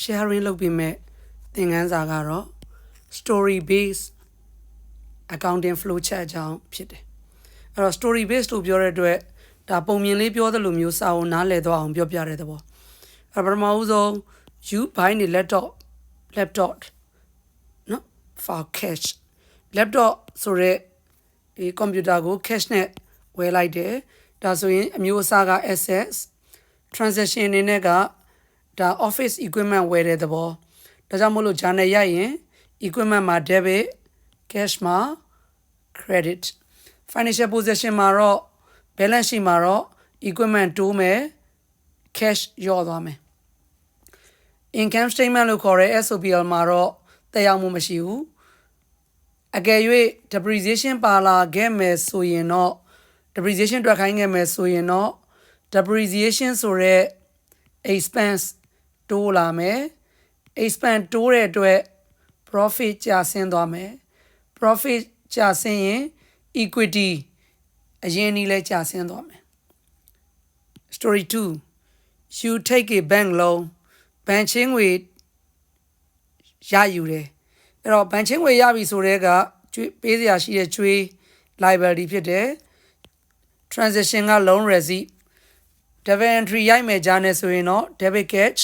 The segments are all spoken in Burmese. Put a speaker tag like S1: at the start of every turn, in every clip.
S1: sharing လုပ်ပေးမဲ့သင်ခန်းစာကတော့ story based accounting flow chart အကြောင်းဖြစ်တယ်အဲ့တော့ story based လို့ပြောတဲ့အတွက်ဒါပုံမြင်လေးပြောသလိုမျိုးစာအုပ်နားလည်သွားအောင်ပြောပြတဲ့သဘောအဲ့ပထမဦးဆုံး you buy နေ laptop laptop နော် for cash laptop ဆိုရက်ဒီကွန်ပျူတာကို cash နဲ့ဝယ်လိုက်တယ်ဒါဆိုရင်အမျိုးအစားက assets transaction အနေနဲ့က ဒါ office equipment ဝယ်တဲ့သဘောဒါကြောင့်မို့လို့ journal ရိုက်ရင် equipment မှာ debit cash မှာ credit financial position မှာတော့ balance sheet မှာတော့ equipment တိုးမယ် cash ရော့သွားမယ် income statement လို့ခေါ်တဲ့ SOPL မှာတော့တက်ရောက်မှုမရှိဘူးအကယ်၍ depreciation ပါလာခဲ့မယ်ဆိုရင်တော့ depreciation တွက်ခိုင်းခဲ့မယ်ဆိုရင်တော့ depreciation ဆိုတဲ့ expense တိုးလာမယ် expense တိုးတဲ့အတွက် profit ကျဆင်းသွားမယ် profit ကျဆင်းရင် equity အရင်နည်းလဲကျဆင်းသွားမယ် story 2 you take a bank loan ဘဏ်ချင်းငွေရယူတယ်အဲ့တော့ဘဏ်ချင်းငွေရပြီဆိုတဲ့ကကျွေးပေးစရာရှိတဲ့ကျွေး liability ဖြစ်တယ် transaction က loan receipt debit entry ရိုက်မယ်ကြားနေဆိုရင်တော့ debit cash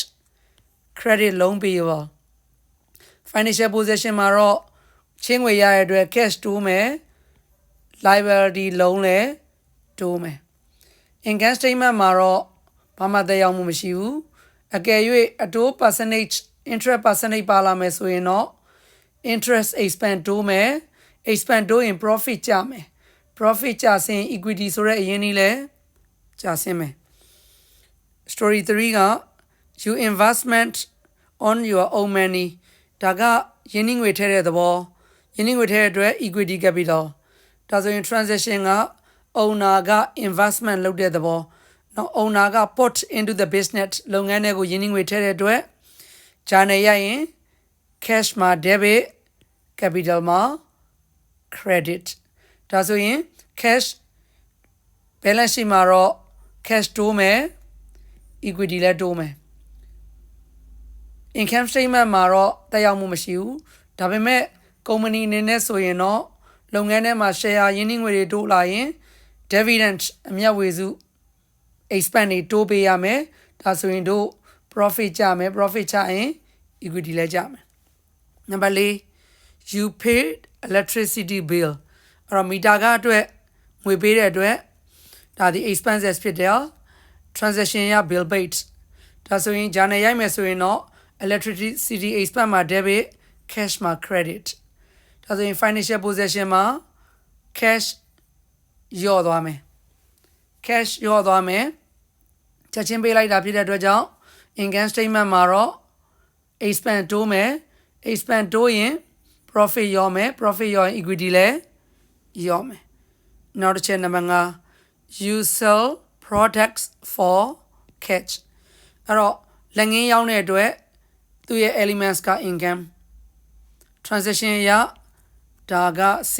S1: credit loan payable financial position မှာတော့ချင်းငွေရတဲ့အတွက် cash တိုးမယ် liability loan လည်းတိုးမယ် income statement မှာတော့ဘာမှသက်ရောက်မှုမရှိဘူးအကယ်၍အတိုး percentage interest percentage ပါလာမယ်ဆိုရင်တော့ interest expense တိုးမယ် expense တိုးရင် profit ကျမယ် profit ကျဆင်း equity ဆိုတဲ့အရင်ကြီးလဲကျဆင်းမယ် story 3က you investment on your own money ဒါကယင်းနှငွေထဲတဲ့သဘောယင်းနှငွေထဲတဲ့အတွက် equity capital ဒါဆိုရင် transaction က owner က investment လုပ်တဲ့သဘောနော် owner က put into the business လုပ်ငန်းတွေကိုယင်းနှငွေထဲတဲ့အတွက်ဂျာနယ်ရရင် cash မှာ debit capital မှာ credit ဒါဆိုရင် cash balance sheet မှာတော့ cash တိုးမယ် equity လည်းတိုးမယ် income statement မှာတော့တက်ရောက်မှုမရှိဘူးဒါပေမဲ့ company အနေနဲ့ဆိုရင်တော့လုပ်ငန်းထဲမှာ share ရင်းနှီးငွေတွေတိုးလာရင် dividend အမြတ်ဝေစု expand တွေတိုးပေးရမယ်ဒါဆိုရင်တို့ profit ကြမယ် profit ချရင် equity လည်းကြမယ် number 4 you paid electricity bill အဲ့တော့မီတာကအတွက်ငွေပေးတဲ့အတွက်ဒါဒီ expenses ဖြစ်တယ် transaction ရ bill paid ဒါဆိုရင်ဂျာနယ်ရိုက်မယ်ဆိုရင်တော့ electricity expense မှာ debit cash မှာ credit ဒါဆိုရင် financial position မှာ cash ရော့သွားမယ် cash ရော့သွားမယ်ချက်ချင်းပေးလိုက်တာဖြစ်တဲ့အတွက်ကြောင့် income statement မှာတော့ expense တိုးမယ် expense တိုးရင် profit ရောမယ် profit ရောရင် equity လည်းရောမယ်နောက်တစ်ချက်နံပါတ်5 you sell products for cash အဲ့တော့လက်ငင်းရောင်းတဲ့အတွက် သူ့ရဲ့ elements က income transaction ရဒါက C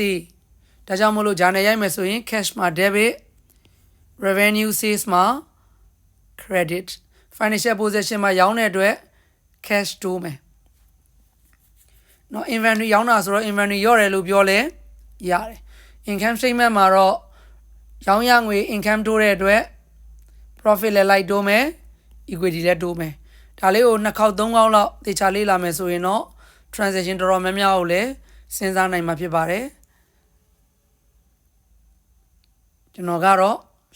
S1: ဒါကြောင့်မလို့ဂျာနယ်ရိုက်မယ်ဆိုရင် cash မှာ debit revenue sales မှာ credit financial position မှာရောင်းတဲ့အတွက် cash တိုးမယ်နော် inventory ရောင်းတာဆိုတော့ inventory ရော့တယ်လို့ပြောလဲရတယ် income statement မှာတော့ရောင်းရငွေ income တိုးတဲ့အတွက် profit လည်းလိုက်တိုးမယ် equity လည်းတိုးမယ် ဒါလေးကိုနှစ်ခေါက်သုံးခေါက်လောက်သေချာလေးလာမယ်ဆိုရင်တော့ transaction တော်တော်များများကိုလည်းစဉ်းစားနိုင်မှာဖြစ်ပါတယ်ကျွန်တော်ကတော့